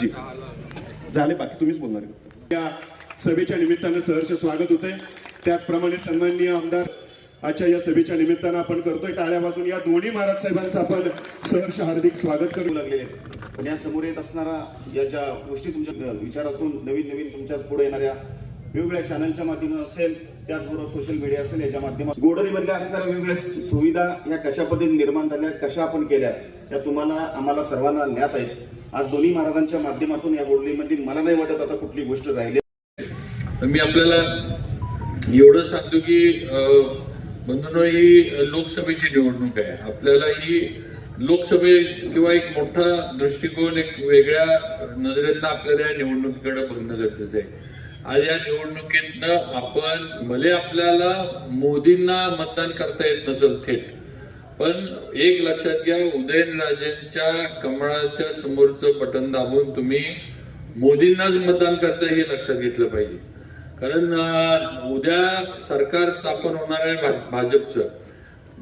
जी. झाले बाकी तुम्हीच बोलणार या सभेच्या निमित्तानं सहर्ष स्वागत होते त्याचप्रमाणे सन्माननीय आमदार आजच्या या सभेच्या निमित्तानं आपण करतोय टाळ्या वाजून. या दोन्ही महाराज साहेबांचं आपण सहर्ष हार्दिक स्वागत करू लागलेले पण या समोर येत असणारा या ज्या गोष्टी तुमच्या विचारातून नवीन नवीन तुमच्यापुढे येणाऱ्या वेगवेगळ्या चॅनलच्या माध्यमातून असेल त्याचबरोबर सोशल मीडिया असेल याच्या माध्यमात गोडरीमधल्या असणाऱ्या वेगवेगळ्या सुविधा या कशा पद्धतीने निर्माण झाल्या कशा आपण केल्या त्या तुम्हाला आम्हाला सर्वांना ज्ञात आहेत. आज दोन्ही महाराजांच्या माध्यमातून या गोडलीमध्ये मला नाही वाटत आता कुठली गोष्ट राहिली. तर मी आपल्याला एवढं सांगतो की अं, ही लोकसभेची निवडणूक आहे. आपल्याला ही लोकसभे किंवा एक मोठा दृष्टिकोन एक वेगळ्या नजरेतनं आपल्याला या निवडणुकीकडे बघणं गरजेचं आहे. आज या निवडणुकीतनं आपण भले आपल्याला मोदींना मतदान करता येत नसेल थेट पण एक लक्षात घ्या उदयनराजेंच्या कमळाच्या समोरचं बटन दाबून तुम्ही मोदींनाच मतदान करता हे लक्षात घेतलं पाहिजे. कारण उद्या सरकार स्थापन होणार आहे भा- भाजपचं.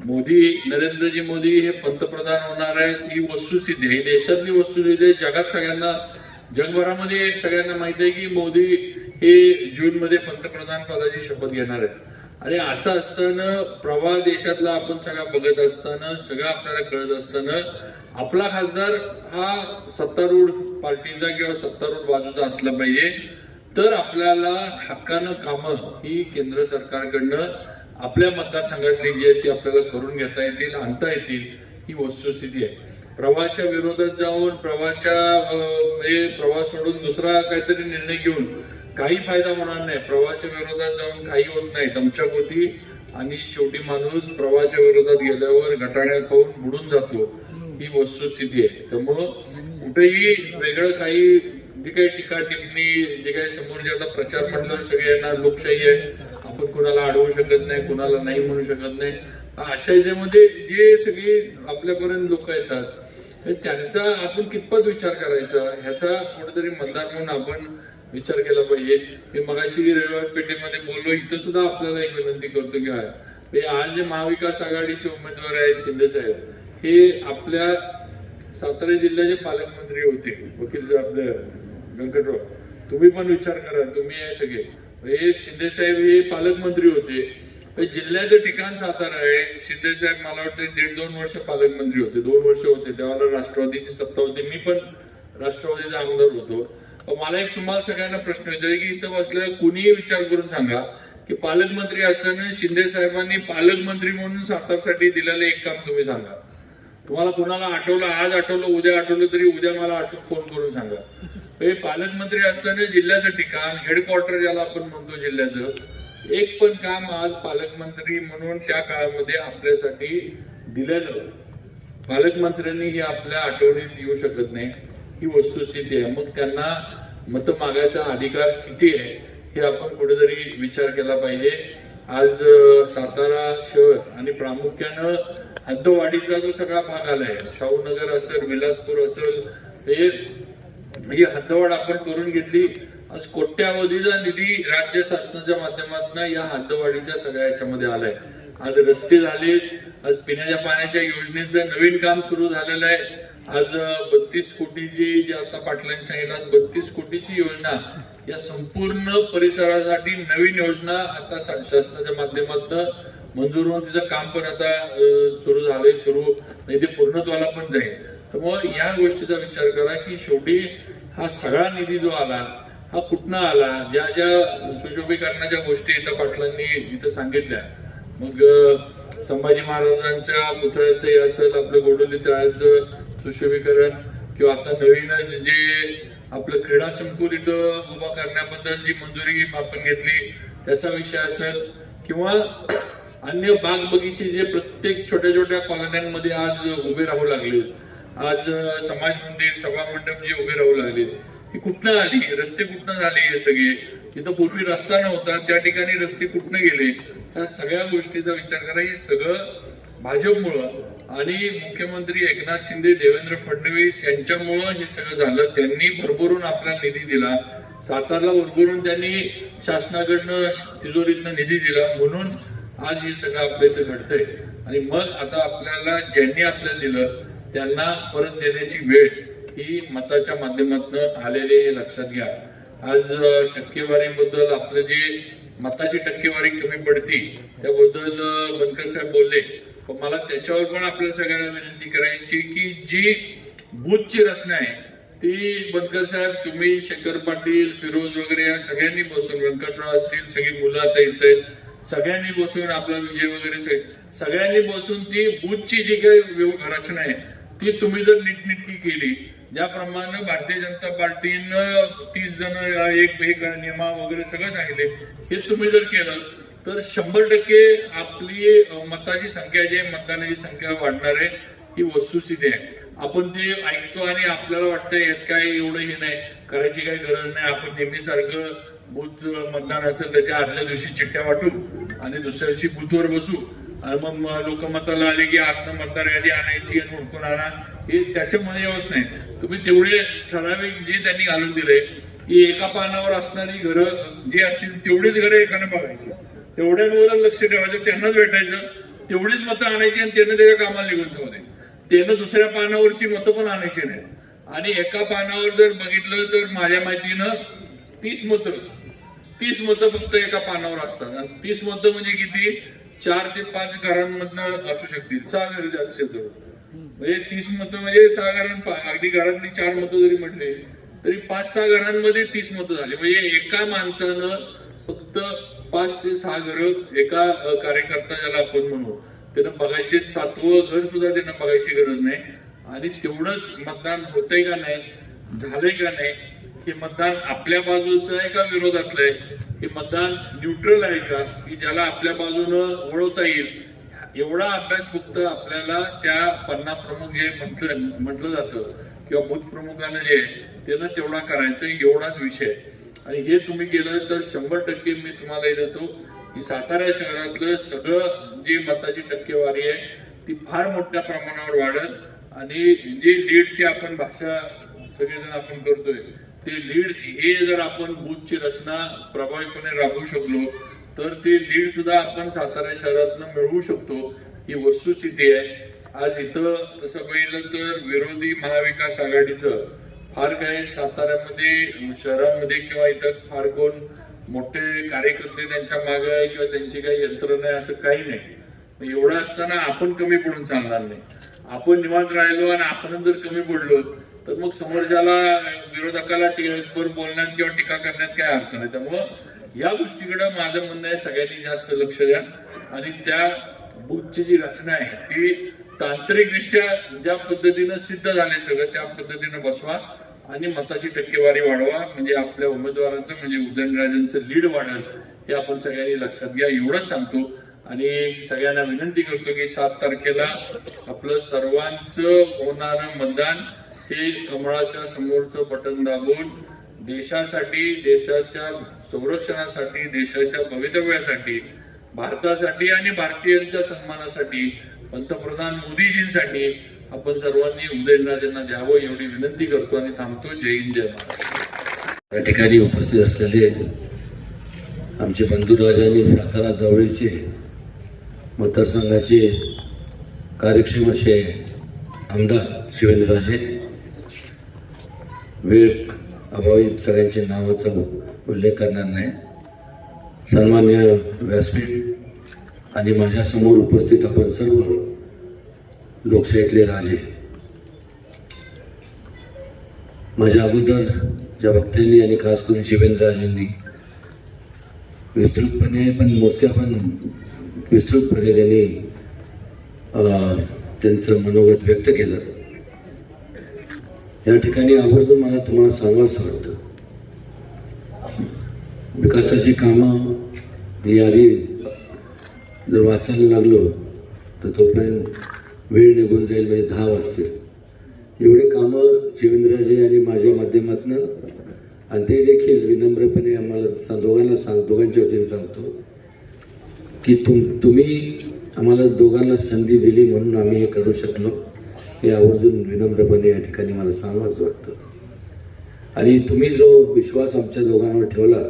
मोदी नरेंद्रजी मोदी हे पंतप्रधान होणार आहेत ही वस्तुस्थिती ही देशातली वस्तुस्थिती आहे. जगात सगळ्यांना जगभरामध्ये सगळ्यांना माहिती आहे की मोदी हे जूनमध्ये पंतप्रधान पदाची शपथ घेणार आहेत. आणि असं असताना प्रवाह देशातला आपण सगळा बघत असताना सगळं आपल्याला कळत असताना आपला खासदार हा सत्तारूढ पार्टीचा किंवा सत्तारूढ बाजूचा असला पाहिजे. तर आपल्याला हक्कानं कामं ही केंद्र सरकारकडनं आपल्या मतदारसंघातली जी आहेत ती आपल्याला करून घेता येतील आणता येतील ही वस्तुस्थिती आहे. प्रवाहाच्या विरोधात जाऊन प्रवाहाच्या म्हणजे प्रवाह सोडून दुसरा काहीतरी निर्णय घेऊन काही फायदा होणार नाही. प्रवाहाच्या विरोधात जाऊन काही होत नाही. दमछाक आणि शेवटी माणूस प्रवाहाच्या विरोधात गेल्यावर घटाण्यात पाहून बुडून जातो. ही वस्तुस्थिती आहे. त्यामुळं कुठेही वेगळं काही जे काही टीका टिप्पणी जे काही समोरचे आता प्रचार म्हटल्यावर सगळे यांना लोकशाही आहे. आपण कुणाला अडवू शकत नाही कुणाला नाही म्हणू शकत नाही. अशा याच्यामध्ये जे सगळे आपल्यापर्यंत लोक येतात त्यांचा आपण कितपत विचार करायचा? ह्याचा कुठेतरी मतदार म्हणून आपण विचार केला पाहिजे. मी मगाशी रविवार पेठेमध्ये बोललो इथं सुद्धा आपल्याला एक विनंती करतो की हे आज जे महाविकास आघाडीचे उमेदवार आहेत शिंदे साहेब हे आपल्या सातारा जिल्ह्याचे पालकमंत्री होते वकील आपले व्यंकटराव. तुम्ही पण विचार करा तुम्ही हे सगळे. हे शिंदे साहेब हे पालकमंत्री होते. हे जिल्ह्याचं ठिकाण सातारा आहे. शिंदे साहेब मला वाटतं दीड दोन वर्ष पालकमंत्री होते. दोन वर्ष होते. त्यावेळेला राष्ट्रवादीची सत्ता होती. मी पण राष्ट्रवादीचा आमदार होतो. मला एक तुम्हाला सगळ्यांना प्रश्न विचार की इथं बसलं कुणीही विचार करून सांगा की पालकमंत्री असताना शिंदे साहेबांनी पालकमंत्री म्हणून सातारसाठी दिलेलं एक काम तुम्ही सांगा. तुम्हाला कोणाला आठवलं आज आठवलं उद्या आठवलं तरी उद्या मला आठवून फोन करून सांगा. हे पालकमंत्री असताना जिल्ह्याचं ठिकाण हेडक्वार्टर ज्याला आपण म्हणतो जिल्ह्याचं एक पण काम आज पालकमंत्री म्हणून त्या काळामध्ये आपल्यासाठी दिलेलं. पालकमंत्र्यांनी हे आपल्या आठवणीत येऊ शकत नाही. ही वस्तुस्थिती आहे. मग त्यांना मत मागायचा अधिकार किती आहे हे आपण कुठेतरी विचार केला पाहिजे. आज सातारा शहर आणि प्रामुख्यानं हद्दवाडीचा जो सगळा भाग आलाय शाहूनगर असेल विलासपूर असेल हे ही हद्दवाड आपण करून घेतली. आज कोट्यावधीचा निधी राज्य शासनाच्या माध्यमातून या हद्दवाडीच्या सगळ्या याच्यामध्ये आलाय. आज रस्ते झालेत आज पिण्याच्या पाण्याच्या योजनेचं नवीन काम सुरू झालेलं आहे. आज बत्तीस कोटीची जी आता पाटलांनी सांगितलं बत्तीस कोटीची योजना या संपूर्ण परिसरासाठी नवीन योजना आता शासनाच्या माध्यमातून मंजूर होऊन तिचं काम पण आता सुरू झालंय सुरू नाही ते पूर्णत्वाला पण जाईल. तर मग या गोष्टीचा विचार करा की शेवटी हा सगळा निधी जो आला हा कुठनं आला? ज्या ज्या सुशोभीकरणाच्या गोष्टी इथं पाटलांनी इथं सांगितल्या. मग संभाजी महाराजांच्या पुतळ्याचं असेल आपलं गोडोली तळ्याचं सुशोभीकरण किंवा आता नवीनच जे आपलं क्रीडा संकुल इथं उभा करण्याबद्दल जी मंजुरी आपण घेतली त्याचा विषय असेल किंवा अन्य बाग बगीचे जे प्रत्येक छोट्या छोट्या कॉलन्यांमध्ये आज उभे राहू लागले आज समाज मंदिर सभा मंडप जे उभे राहू लागले ही कुठनं आली? रस्ते कुठनं झाले हे सगळे? तिथं पूर्वी रस्ता नव्हता त्या ठिकाणी रस्ते कुठनं गेले? या सगळ्या गोष्टीचा विचार करा. हे सगळं भाजपमुळं आणि मुख्यमंत्री एकनाथ शिंदे देवेंद्र फडणवीस यांच्यामुळं हे सगळं झालं. त्यांनी भरभरून आपल्याला निधी दिला. सातारला भरभरून त्यांनी शासनाकडनं तिजोरीतनं निधी दिला. म्हणून आज हे सगळं आपल्या इथं घडतंय. आणि मग आता आपल्याला ज्यांनी आपल्याला दिलं त्यांना परत देण्याची वेळ ही मताच्या माध्यमातून आलेले हे लक्षात घ्या. आज टक्केवारीबद्दल आपलं जे मताची टक्केवारी कमी पडती त्याबद्दल बनकर साहेब बोलले. पण मला त्याच्यावर पण आपल्याला सगळ्यांना विनंती करायची की जी बूथची रचना आहे ती बनकर साहेब तुम्ही शंकर पाटील फिरोज वगैरे या सगळ्यांनी बसून व्यंकटराव असतील सगळी मुलं आता येत आहेत सगळ्यांनी बसून आपला विजय वगैरे सगळ्यांनी बसून ती बूथची जी काही रचना आहे ती तुम्ही जर नीटनिटकी केली ज्याप्रमाणे भारतीय जनता पार्टीनं तीस जण एक एक नियमा वगैरे सगळं सांगितले हे तुम्ही जर केलं तर शंभर टक्के आपली मताची संख्या जी आहे मतदानाची संख्या वाढणार आहे ही वस्तुस्थिती आहे. आपण ते ऐकतो आणि आपल्याला वाटतं यात काय एवढं हे नाही करायची काही गरज नाही. आपण नेहमीसारखं बूथ मतदान असेल त्याच्या आदल्या दिवशी चिठ्ठ्या वाटू आणि दुसऱ्या दिवशी बूथवर बसू. आणि मग लोकमताला आले की आत्म मतदार यादी आणायची आणि हुडकून आणा. हे त्याच्यामध्ये होत नाही. तुम्ही तेवढे ठराविक जे त्यांनी घालून दिले की एका पानावर असणारी घरं जी असतील तेवढीच घरं एकाने बघायची. तेवढ्यांवर लक्ष ठेवायचं त्यांनाच भेटायचं. तेवढीच मतं आणायची आणि त्यांना त्याच्या कामाला निघून ठेवणे त्यानं दुसऱ्या पानावरची मतं पण आणायची नाही. आणि एका पानावर जर बघितलं तर माझ्या माहितीनं तीस मतं तीस मतं फक्त एका पानावर असतात. आणि तीस मतं म्हणजे किती? चार ते पाच घरांमधनं असू शकतील. सहा घरी जास्त म्हणजे तीस मतं म्हणजे सहा घरां अगदी घरातली चार मतं जरी म्हटले तरी पाच सहा घरांमध्ये तीस मतं झाली. म्हणजे एका माणसानं फक्त पाच ते सहा घरं एका कार्यकर्ता ज्याला आपण म्हणू त्यानं बघायचे सातवं घर सुद्धा त्यांना बघायची गरज नाही. आणि तेवढंच मतदान होतंय का नाही झालंय का नाही हे मतदान आपल्या बाजूचं आहे का विरोधातलं आहे? हे मतदान न्यूट्रल आहे का? की ज्याला आपल्या बाजूनं वळवता येईल? एवढा अभ्यास फक्त आपल्याला त्या पन्ना प्रमुख जे म्हटलं म्हटलं जातं किंवा बूथ प्रमुखानं जे त्यांना त्यानं तेवढा करायचं एवढाच विषय आहे. आणि हे तुम्ही केलं तर शंभर टक्के मी तुम्हाला हे देतो की सातारा शहरातलं सगळं जे मताची टक्केवारी आहे ती फार मोठ्या प्रमाणावर वाढेल. आणि जे लीडची आपण भाषा सगळेजण आपण करतोय ते लीड हे जर आपण बूथची रचना प्रभावीपणे राबवू शकलो तर ते लीड सुद्धा आपण सातारा शहरातनं मिळवू शकतो. ही वस्तुस्थिती आहे. आज इथं तसं पाहिलं तर विरोधी महाविकास आघाडीचं फार काही साताऱ्यामध्ये शहरामध्ये किंवा इतर फार कोण मोठे कार्यकर्ते त्यांच्या मागे किंवा त्यांची काही यंत्रणा असं काही नाही. एवढं असताना आपण कमी पडून चालणार नाही. आपण निवांत राहिलो आणि आपण जर कमी पडलो तर मग समोरच्याला विरोधकाला टीव्हीवर बोलण्यात किंवा टीका करण्यात काय अर्थ नाही. त्यामुळं या गोष्टीकडे माझं म्हणणं आहे सगळ्यांनी जास्त लक्ष द्या. आणि त्या बुथची जी रचना आहे ती तांत्रिकदृष्ट्या ज्या पद्धतीनं सिद्ध झाले सगळं त्या पद्धतीनं बसवा. आणि मताची टक्केवारी वाढवा म्हणजे आपल्या उमेदवारांचं म्हणजे उदयनराजांचं लीड वाढेल हे आपण सगळ्यांनी लक्षात घ्या एवढंच सांगतो. आणि सगळ्यांना विनंती करतो की सात तारखेला आपलं सर्वांचं होणारं मतदान हे कमळाच्या समोरचं बटन दाबून देशासाठी देशाच्या संरक्षणासाठी देशाच्या भवितव्यासाठी भारतासाठी आणि भारतीयांच्या सन्मानासाठी पंतप्रधान मोदीजींसाठी आपण सर्वांनी उदयनराजेंना द्यावं एवढी विनंती करतो आणि थांबतो. जय हिंद जय महाराज या ठिकाणी उपस्थित असलेले आमचे बंधुराजांनी सातारा जवळचे मतदारसंघाचे कार्यक्षम असे आमदार शिवेंद्रराजे. वेळ अभावी सगळ्यांच्या नावाचा उल्लेख करणार नाही. सन्मान्य व्यासपीठ आणि माझ्यासमोर उपस्थित आपण सर्व लोकशाहीतले राजे. माझ्या अगोदर ज्या वक्त्यांनी आणि खास करून शिवेंद्रराजेंनी विस्तृतपणे पण मोजक्या पण विस्तृतपणे त्यांनी त्यांचं मनोगत व्यक्त केलं. या ठिकाणी आवर्जून मला तुम्हाला सांगावंसं वाटतं. विकासाची कामं ही आधी जर वाचायला लागलो तर तोपर्यंत वेळ निघून जाईल म्हणजे दहा वाजतील. एवढे कामं शिवेंद्रजी आणि माझ्या माध्यमातून आणि ते देखील विनम्रपणे आम्हाला दोघांना सांग दोघांच्या वतीने सांगतो की तुम तुम्ही आम्हाला दोघांना संधी दिली म्हणून आम्ही हे करू शकलो. हे आवर्जून विनम्रपणे या ठिकाणी मला सांगावंच वाटतं. आणि तुम्ही जो विश्वास आमच्या दोघांवर ठेवला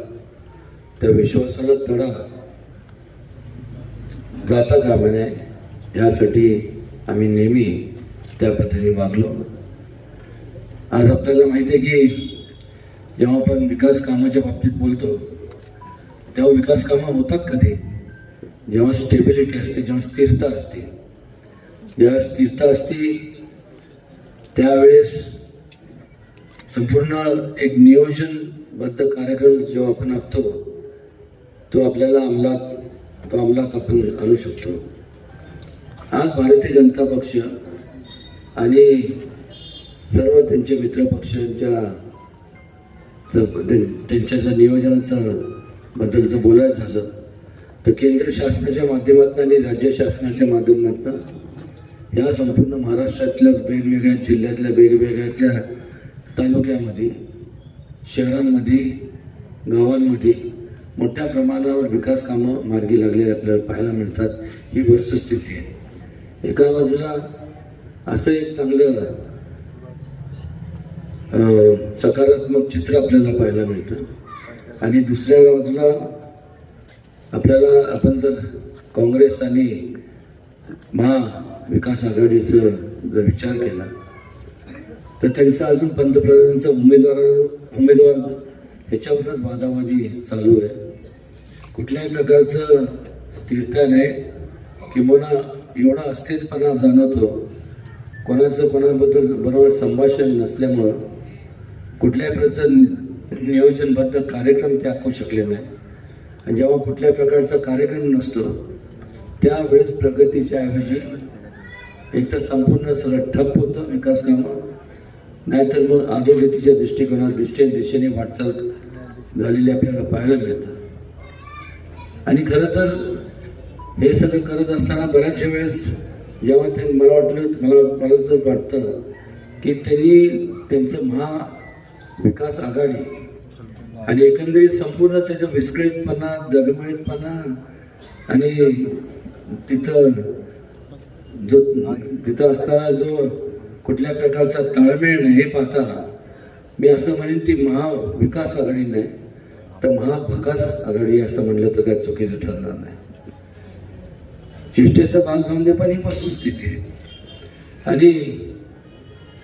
त्या विश्वासाला तडा जाता का म्हणे यासाठी आम्ही नेहमी त्या पद्धतीने वागलो. आज आपल्याला माहिती आहे की जेव्हा आपण विकास कामाच्या बाबतीत बोलतो तेव्हा विकास कामं होतात कधी जेव्हा स्टेबिलिटी असते जेव्हा स्थिरता असते. जेव्हा स्थिरता असते त्यावेळेस संपूर्ण एक नियोजनबद्ध कार्यक्रम जेव्हा आपण आखतो तो आपल्याला अंमलात तो अंमलात आपण आणू शकतो. आज भारतीय जनता पक्ष आणि सर्व त्यांचे मित्र पक्षांच्या जर त्यां- त्यांच्या जर नियोजनाचं बद्दल जर बोलायचं झालं तर केंद्र शासनाच्या माध्यमातून आणि राज्य शासनाच्या माध्यमातून या संपूर्ण महाराष्ट्रातल्या वेगवेगळ्या जिल्ह्यातल्या वेगवेगळ्यातल्या तालुक्यामध्ये शहरांमध्ये गावांमध्ये मोठ्या प्रमाणावर विकास कामं मार्गी लागलेली आपल्याला पाहायला मिळतात. ही वस्तुस्थिती आहे. एका बाजूला असं एक चांगलं सकारात्मक चित्र आपल्याला पाहायला मिळतं. आणि दुसऱ्या बाजूला आपल्याला आपण जर काँग्रेस आणि महाविकास आघाडीचं जर विचार केला तर त्यांचा अजून पंतप्रधानांचा उमेदवार उमेदवार ह्याच्यावरच वादावादी चालू आहे. कुठल्याही प्रकारचं स्थिरता नाही. किंवा एवढा अस्थिरपणा जाणवतो. कोणाचं कोणाबद्दल बरोबर संभाषण नसल्यामुळं कुठल्याही प्रकारचं नियोजनबद्ध कार्यक्रम ते आखू शकले नाही. आणि जेव्हा कुठल्या प्रकारचा कार्यक्रम नसतो त्यावेळेस प्रगतीच्या ऐवजी एक तर संपूर्ण सगळं ठप्प होतं विकास कामं नाहीतर मग अधोगतीच्या दृष्टिकोनात दृष्टीने दिशेने वाटचाल झालेली आपल्याला पाहायला मिळतं. आणि खरं तर हे सगळं करत असताना बऱ्याचशा वेळेस जेव्हा ते मला वाटलं मला मला तर वाटतं की त्यांनी त्यांचं महाविकास आघाडी आणि एकंदरीत संपूर्ण त्याचा विस्कळीतपणा दगमळीतपणा आणि तिथं जो तिथं असताना जो कुठल्या प्रकारचा ताळमेळ नाही हे पाहता मी असं म्हणेन ती महाविकास आघाडी नाही तर महाभकास आघाडी असं म्हणलं तर काय चुकीचं ठरणार नाही. चेष्टेचा भाग जाऊन दे पण ही वस्तुस्थिती आहे. आणि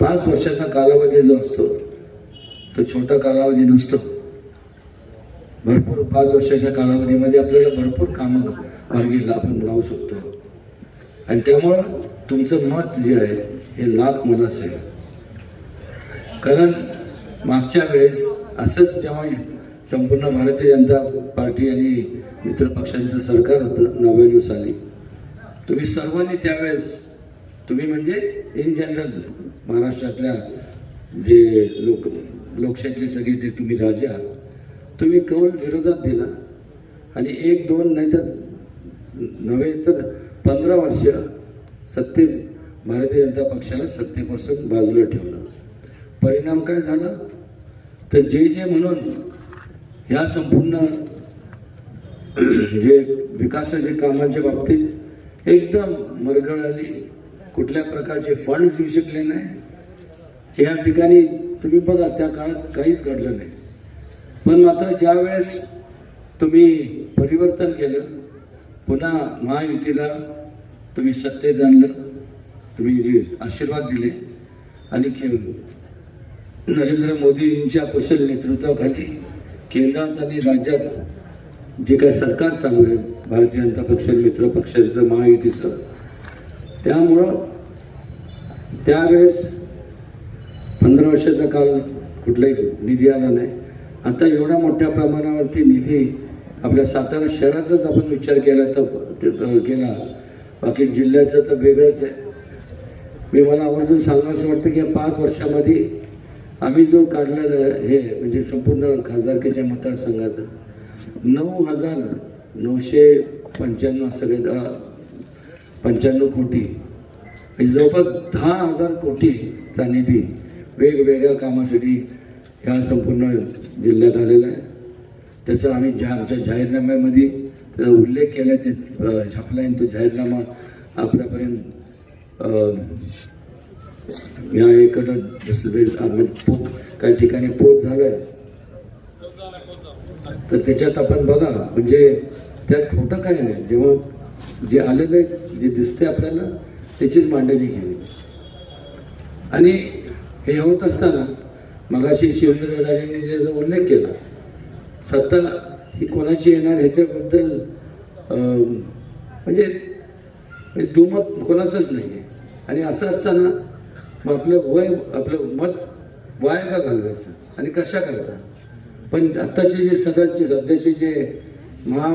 पाच वर्षाचा कालावधी जो असतो तो छोटा कालावधी नसतो. भरपूर पाच वर्षाच्या कालावधीमध्ये आपल्याला भरपूर कामं मार्गी आपण लावू शकतो. आणि त्यामुळं तुमचं मत जे आहे हे लाख मनाचं आहे. कारण मागच्या वेळेस असंच जेव्हा संपूर्ण भारतीय जनता पार्टी आणि मित्र पक्षांचं सरकार होतं नव्याण्णव साली तुम्ही सर्वांनी त्यावेळेस तुम्ही म्हणजे इन जनरल महाराष्ट्रातल्या जे लोक लोकशाहीतले सगळे जे तुम्ही राजा आहात तुम्ही कौल विरोधात दिला. आणि एक दोन नाही तर नव्हे तर पंधरा वर्ष सत्ते भारतीय जनता पक्षाला सत्तेपासून बाजूला ठेवलं. परिणाम काय झाला? तर जे जे म्हणून ह्या संपूर्ण जे विकासाचे कामाच्या बाबतीत एकदम मरगळ आली कुठल्या प्रकारचे फंड देऊ शकले नाही. या ठिकाणी तुम्ही बघा त्या काळात काहीच घडलं नाही. पण मात्र ज्यावेळेस तुम्ही परिवर्तन केलं पुन्हा महायुतीला तुम्ही सत्तेत आणलं तुम्ही आशीर्वाद दिले आणि के नरेंद्र मोदींच्या कुशल नेतृत्वाखाली केंद्रात आणि राज्यात जे काही सरकार चालू आहे भारतीय जनता पक्ष मित्र पक्षांचं महायुतीचं. त्यामुळं त्यावेळेस पंधरा वर्षाचा काल कुठलाही निधी आला नाही. आता एवढ्या मोठ्या प्रमाणावरती निधी आपल्या सातारा शहराचाच आपण विचार केला तर केला. बाकी जिल्ह्याचं तर वेगळंच आहे. मी मला आवर्जून सांगा असं वाटतं की या पाच वर्षामध्ये आम्ही जो काढलेला हे म्हणजे संपूर्ण खासदारकीच्या मतदारसंघात नऊ हजार नऊशे पंच्याण्णव सगळे पंच्याण्णव कोटी. म्हणजे जवळपास दहा हजार कोटीचा निधी वेगवेगळ्या कामासाठी ह्या संपूर्ण जिल्ह्यात आलेला आहे. त्याचा आम्ही ज्या आमच्या जाहीरनाम्यामध्ये त्याचा उल्लेख केला ते छापला आहे. तो जाहीरनामा आपल्यापर्यंत या एखादं जसं आम्ही पोच काही ठिकाणी पोच झालाय. तर त्याच्यात आपण बघा म्हणजे त्यात खोटं काही नाही. जेव्हा जे आलेलं आहे जे दिसते आपल्याला त्याचीच मांडणी केली. आणि हे होत असताना मगाशी शिवेंद्रराजांनी ज्याचा उल्लेख केला सत्ता ही कोणाची येणार ह्याच्याबद्दल म्हणजे म्हणजे दुमत कोणाचंच नाही आहे आणि असं असताना मग आपलं वय आपलं मत वाया का घालवायचं? आणि कशा करता? पण आत्ताचे जे सध्याचे सध्याचे जे महा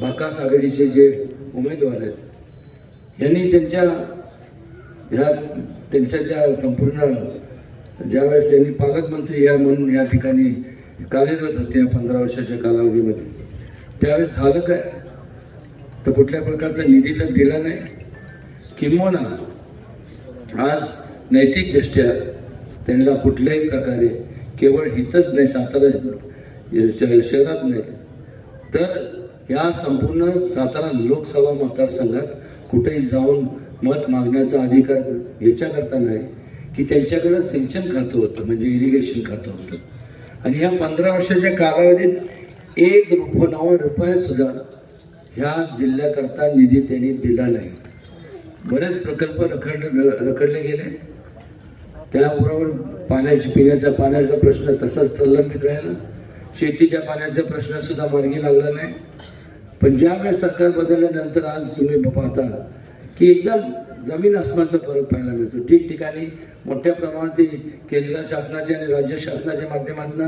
बाकास आघाडीचे जे उमेदवार आहेत यांनी त्यांच्या ह्या त्यांच्या ज्या संपूर्ण ज्यावेळेस त्यांनी पालकमंत्री या म्हणून या ठिकाणी कार्यरत होते या पंधरा वर्षाच्या कालावधीमध्ये त्यावेळेस झालं काय? तर कुठल्या प्रकारचा निधी तर दिला नाही. किंबहुना आज नैतिकदृष्ट्या त्यांना कुठल्याही प्रकारे केवळ हितच नाही सातारा श- शहरात नाही. तर या संपूर्ण सातारा लोकसभा मतदारसंघात कुठेही जाऊन मत मागण्याचा अधिकार याच्याकरता नाही की त्यांच्याकडं सिंचन खातं होतं म्हणजे इरिगेशन खातं होतं. आणि ह्या पंधरा वर्षाच्या कालावधीत एक रुप नवा रुपयासुद्धा ह्या जिल्ह्याकरता निधी त्यांनी दिला नाही. बरेच प्रकल्प रखड रखडले गेले. त्याबरोबर पाण्याची पिण्याचा पाण्याचा प्रश्न तसाच प्रलंबित राहिला. शेतीच्या पाण्याचा प्रश्न सुद्धा मार्गी लागला नाही. पण ज्यावेळेस सरकार बदलल्यानंतर आज तुम्ही पाहता की एकदम जमीन आसमानचा फरक पाहायला मिळतो. ठिकठिकाणी मोठ्या प्रमाणात केंद्र शासनाचे आणि राज्य शासनाच्या माध्यमातून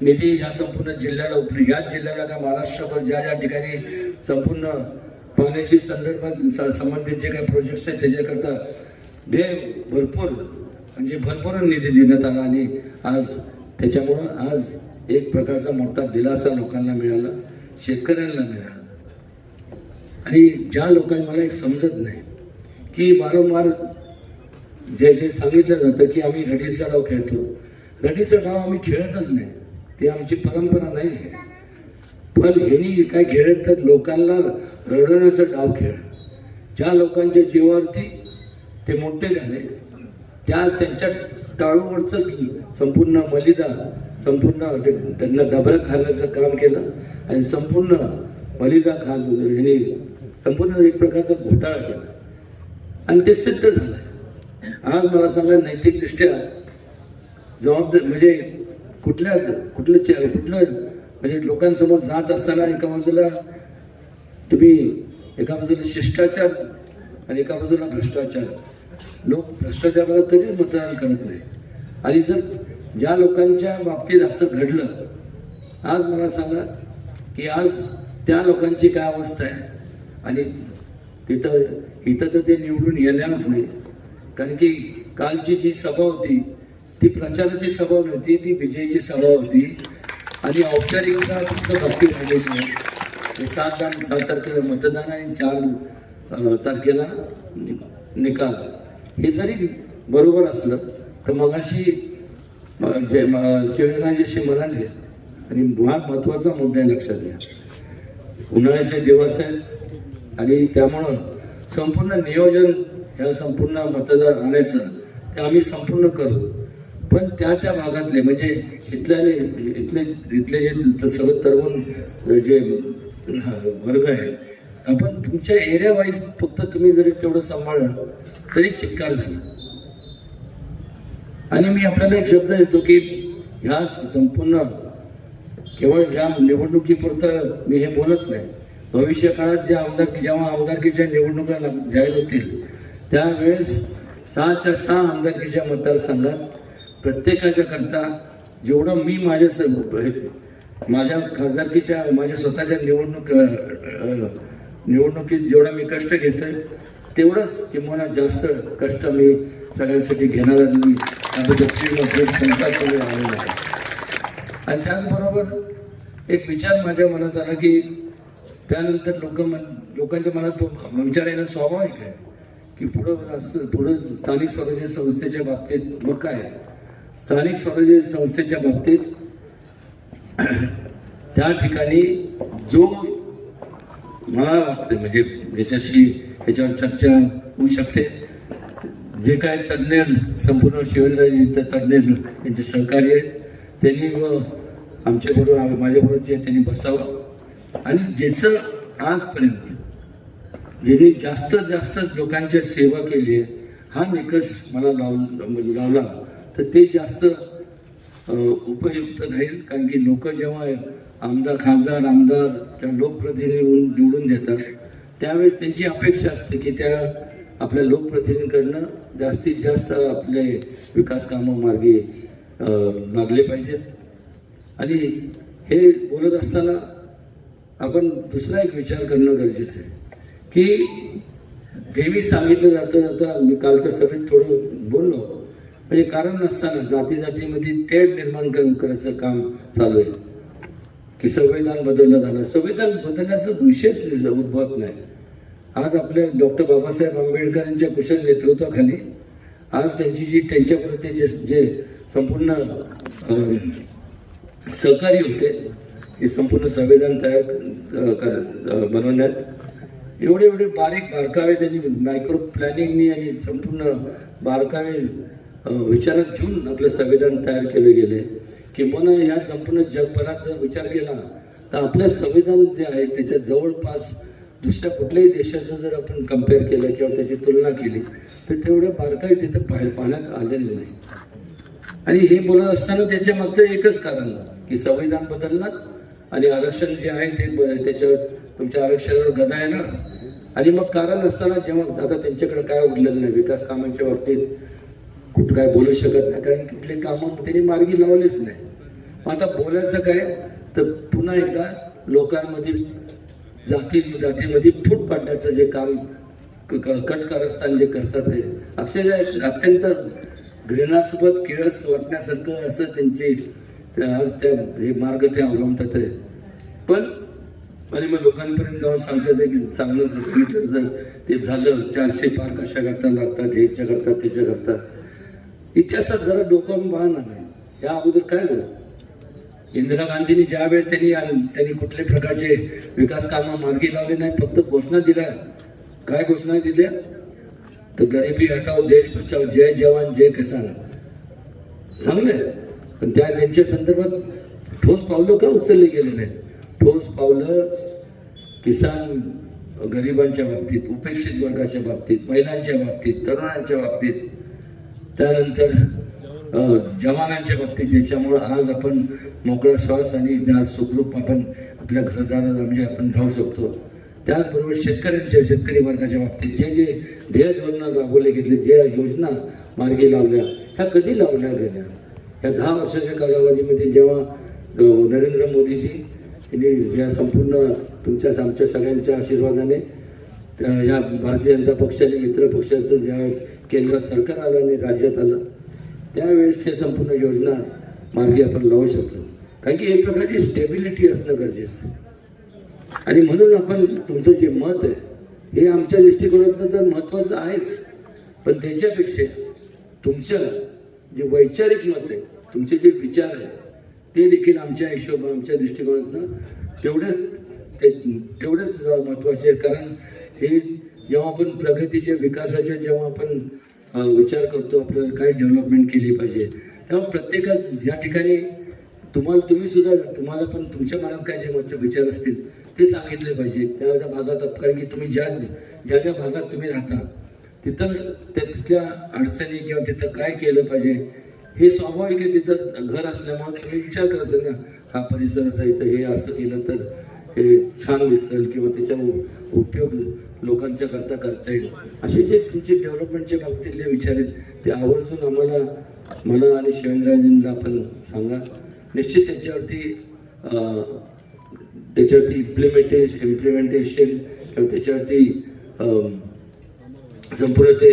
निधी ह्या संपूर्ण जिल्ह्याला उपलब्ध ह्याच जिल्ह्याला का महाराष्ट्रभर ज्या ज्या ठिकाणी संपूर्ण पाण्याशी संदर्भात स- संबंधित जे काही प्रोजेक्ट्स आहेत त्याच्याकरता हे भरपूर म्हणजे भरपूर निधी देण्यात आला आणि आज त्याच्यामुळं आज एक प्रकारचा मोठा दिलासा लोकांना मिळाला शेतकऱ्यांना मिळाला. आणि ज्या लोकांना मला एक समजत नाही की वारंवार जे जे सांगितलं जातं की आम्ही रडीचा डाव खेळतो. रडीचा डाव आम्ही खेळतच नाही ती आमची परंपरा नाही आहे. पण ह्यांनी काय खेळत तर लोकांना रडवण्याचा डाव खेळ. ज्या लोकांच्या जीवावरती ते मोठे झाले त्या त्यांच्या टाळूवरच संपूर्ण मलिदा संपूर्ण त्यांना डबऱ्यात घालण्याचं काम केलं आणि संपूर्ण मलिदा खाल ह्याने संपूर्ण एक प्रकारचा घोटाळा केला. आणि ते सिद्ध झालं. आज मला सांगा नैतिकदृष्ट्या जबाबदार म्हणजे कुठल्या कुठलं चे- कुठलं म्हणजे लोकांसमोर जात असताना एका बाजूला तुम्ही एका बाजूला शिष्टाचार आणि एका बाजूला भ्रष्टाचार. लोक भ्रष्टाचाराला कधीच मतदान करत नाही. आणि जर ज्या लोकांच्या बाबतीत असं घडलं आज मला सांगा की आज त्या लोकांची काय अवस्था आहे? आणि तिथं इथं तर ते निवडून येणारच नाही. कारण की कालची जी सभा होती ती प्रचाराची सभा नव्हती ती विजयाची सभा होती. आणि औपचारिकता फक्त बाकी राहिलेली आहे. सात तार सात तारखेला मतदान आणि चार तारखेला नि- निकाल. हे जरी बरोबर असलं तर मगाशी म- जे म्हणाले आणि हा महत्त्वाचा मुद्दा आहे लक्षात घ्या. उन्हाळ्याचे दिवस आहेत आणि त्यामुळं संपूर्ण नियोजन ह्या संपूर्ण मतदार आणायचं ते आम्ही संपूर्ण करू. पण त्या त्या भागातले म्हणजे इथल्या इथले इथले जे सगळं तरुण जे वर्ग आहे आपण तुमच्या एरिया वाईज फक्त तुम्ही जरी तेवढं सांभाळलं तरी चित्कार झाला आणि मी आपल्याला एक शब्द देतो की ह्या संपूर्ण केवळ ह्या निवडणुकीपुरतं मी हे बोलत नाही. भविष्य काळात ज्या आमदार जेव्हा आमदारकीच्या निवडणुका जाहीर होतील त्यावेळेस सहाच्या सहा आमदारकीच्या मतदारसंघात प्रत्येकाच्या करता जेवढं मी माझ्या स हे- माझ्या खासदारकीच्या माझ्या स्वतःच्या निवडणूक निवडणुकीत जेवढा मी कष्ट घेतोय तेवढंच किंवा जास्त कष्ट मी सगळ्यांसाठी घेणार मी आलेला आहे. आणि त्याचबरोबर एक विचार माझ्या मनात आला की त्यानंतर लोक मन लोकांच्या मनात तो विचार येणं स्वाभाविक आहे की पुढं असं पुढं स्थानिक स्वराज्य संस्थेच्या बाबतीत मग काय स्थानिक स्वराज्य संस्थेच्या बाबतीत त्या ठिकाणी जो मला वाटतं म्हणजे याच्याशी याच्यावर चर्चा होऊ शकते. जे काय तज्ज्ञ संपूर्ण शिवराजीचं तज्ज्ञ यांचे सहकारी आहेत त्यांनी व आमच्याबरोबर माझ्याबरोबर जे त्यांनी बसावं. आणि ज्याचं आजपर्यंत ज्यांनी जास्तीत जास्त लोकांची सेवा केली आहे हा निकष मला लाव म्हणजे लावला. तर ते जास्त उपयुक्त राहील कारण की लोक जेव्हा आमदार खासदार आमदार त्या लोकप्रतिनिधी निवडून देतात त्यावेळेस त्यांची अपेक्षा असते की त्या आपल्या लोकप्रतिनिधींकडनं जास्तीत जास्त आपले विकास कामं मार्गी मागले पाहिजेत. आणि हे बोलत असताना आपण दुसरा एक विचार करणं गरजेचं आहे की देवी सांगितलं जातं जाता मी कालच्या सभेत थोडं बोललो. म्हणजे कारण नसताना जाती जातीमध्ये तेढ निर्माण कर- करायचं काम चालू आहे. की संविधान बदललं जाणार संविधान बदलण्याचा विशेष उद्भवत नाही. आज आपल्या डॉक्टर बाबासाहेब आंबेडकर यांच्या कुशल नेतृत्वाखाली आज त्यांची जी त्यांच्याप्रती जे जे संपूर्ण सहकार्य सहकारी होते हे संपूर्ण संविधान तयार कर- बनवण्यात एवढे एवढे बारीक बारकावे त्यांनी मायक्रो प्लॅनिंगनी आणि संपूर्ण बारकावे विचारात घेऊन आपलं संविधान तयार केले गेले. किंवा ह्या संपूर्ण जगभरात जर विचार केला तर आपलं संविधान जे आहे त्याच्या जवळपास दुसऱ्या कुठल्याही देशाचं जर आपण कंपेअर केलं किंवा त्याची तुलना केली तर तेवढ्या बारकावे तिथं पाह पाहण्यात आलेले नाही. आणि हे बोलत असताना त्याच्या मागचं एकच कारण की संविधान बदलणार आणि आरक्षण जे आहे ते त्याच्यावर तुमच्या आरक्षणावर गदा येणार. आणि मग कारण असताना जेव्हा आता त्यांच्याकडे काय उरलेलं नाही विकास कामांच्या बाबतीत कुठं काय बोलू शकत नाही कारण कुठले कामं त्यांनी मार्गी लावलेच नाही. मग आता बोलायचं काय तर पुन्हा एकदा लोकांमध्ये जाती जातीमध्ये फूट पाडण्याचं जे काम क- कटकारस्थान जे करतात आहे अक्षरशः अत्यंत घृणास्पद किळस वाटण्यासारखं असं त्यांचे आज त्या हे मार्ग ते अवलंबतात आहे. पण आणि मग लोकांपर्यंत जाऊन सांगतात की चांगलं जसं सांगितलं तर ते झालं. चारशे पार कशा करता लागतात ह्याच्या करतात त्याच्या करतात. इतिहासात जरा डोकं पाहणार नाही या अगोदर काय झालं? इंदिरा गांधींनी ज्या वेळेस त्यांनी त्यांनी कुठल्या प्रकारचे विकास कामं मार्गी लावले नाही फक्त घोषणा दिल्या. काय घोषणा दिल्या? तर गरिबी हटाव देश बचाव जय जवान जय किसान. चांगलं आहे पण त्या त्यांच्या संदर्भात ठोस पावलं का उचलले गेले नाहीत? ठोस पावलं किसान गरिबांच्या बाबतीत उपेक्षित वर्गाच्या बाबतीत महिलांच्या बाबतीत तरुणांच्या बाबतीत. त्यानंतर जवानांच्या बाबतीत ज्याच्यामुळं आज आपण मोकळा श्वास आणि आज सुखरूप आपण आपल्या घरदाराला म्हणजे आपण राहू शकतो. त्याचबरोबर शेतकऱ्यांच्या शेतकरी वर्गाच्या बाबतीत जे जे ध्येय धोरणं राबवले घेतले जे योजना मार्गी लावल्या ह्या कधी लावल्या गेल्या? या दहा वर्षाच्या कालावधीमध्ये जेव्हा नरेंद्र मोदीजी यांनी या संपूर्ण तुमच्या आमच्या सगळ्यांच्या आशीर्वादाने त्या- या भारतीय जनता पक्षाने मित्र पक्षाचं ज्यावेळेस केंद्रात सरकार आलं आणि राज्यात आलं त्यावेळेस हे संपूर्ण योजना मार्गी आपण लावू शकतो. कारण की एक प्रकारची स्टेबिलिटी असणं गरजेचं आहे. आणि म्हणून आपण तुमचं जे मत आहे हे आमच्या दृष्टिकोनातनं तर महत्त्वाचं आहेच. पण त्याच्यापेक्षा तुमचं जे वैचारिक मत आहे तुमचे जे विचार आहे ते देखील आमच्या हिशोब आमच्या दृष्टिकोनातनं तेवढ्याच ते तेवढेच महत्त्वाचे आहे. कारण हे जेव्हा आपण प्रगतीच्या विकासाच्या जेव्हा आपण विचार करतो आपल्याला काय डेव्हलपमेंट केली पाहिजे. त्यामुळे प्रत्येकात या ठिकाणी तुम्हाला तुम्ही सुद्धा तुम्हाला पण तुमच्या मनात काय जे मत विचार असतील ते सांगितले पाहिजे. त्या त्या भागात कारण की तुम्ही ज्या ज्या ज्या भागात तुम्ही राहता तिथं त्या तिथल्या अडचणी किंवा तिथं काय केलं पाहिजे हे स्वाभाविक आहे. तिथं घर असल्यामुळे तुम्ही विचार करायचं ना हा परिसर इथं हे असं केलं तर हे छान दिसेल किंवा त्याचा उपयोग लोकांच्या करता करता येईल. असे जे तुमचे डेव्हलपमेंटच्या बाबतीतले विचार आहेत ते आवर्जून आम्हाला मला आणि शिवेंद्रजींना आपण सांगा. निश्चित त्याच्यावरती त्याच्यावरती इम्प्लिमेंटेशन इम्प्लिमेंटेशन किंवा त्याच्यावरती संपूर्ण ते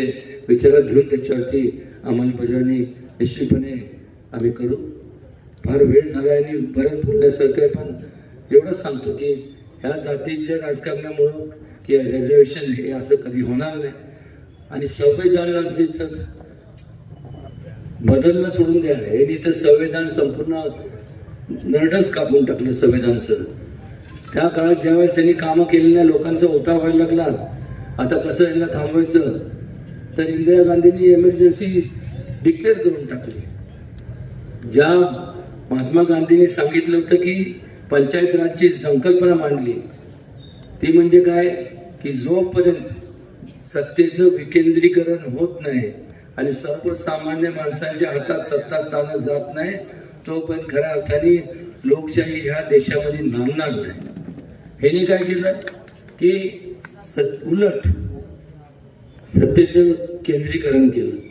विचारात घेऊन त्याच्यावरती अंमलबजावणी निश्चितपणे आम्ही करू. फार वेळ झाला आणि बरंच बोलण्यासारखं आहे पण एवढंच सांगतो की ह्या जातीच्या राजकारणामुळं हे रिझर्वेशन हे असं कधी होणार नाही. आणि संविधानाचे तर बदलणं सोडून द्या. यांनी तर संविधान संपूर्ण नरडच कापून टाकलं संविधानचं. त्या काळात ज्यावेळेस यांनी कामं केली नाही लोकांचा ओटा व्हायला लागला. आता कसं यांना थांबवायचं? तर इंदिरा गांधींनी एमर्जन्सी डिक्लेअर करून टाकली. ज्या महात्मा गांधींनी सांगितलं होतं की पंचायत राजची संकल्पना मांडली. ती म्हणजे काय? की जोपर्यंत सत्तेचं विकेंद्रीकरण होत नाही आणि सर्वसामान्य माणसांच्या हातात सत्ता स्थानं जात नाही तो पण खऱ्या अर्थाने लोकशाही ह्या देशामध्ये नांदणार नाही. ह्याने काय केलं? की सत उलट सत्तेचं केंद्रीकरण केलं.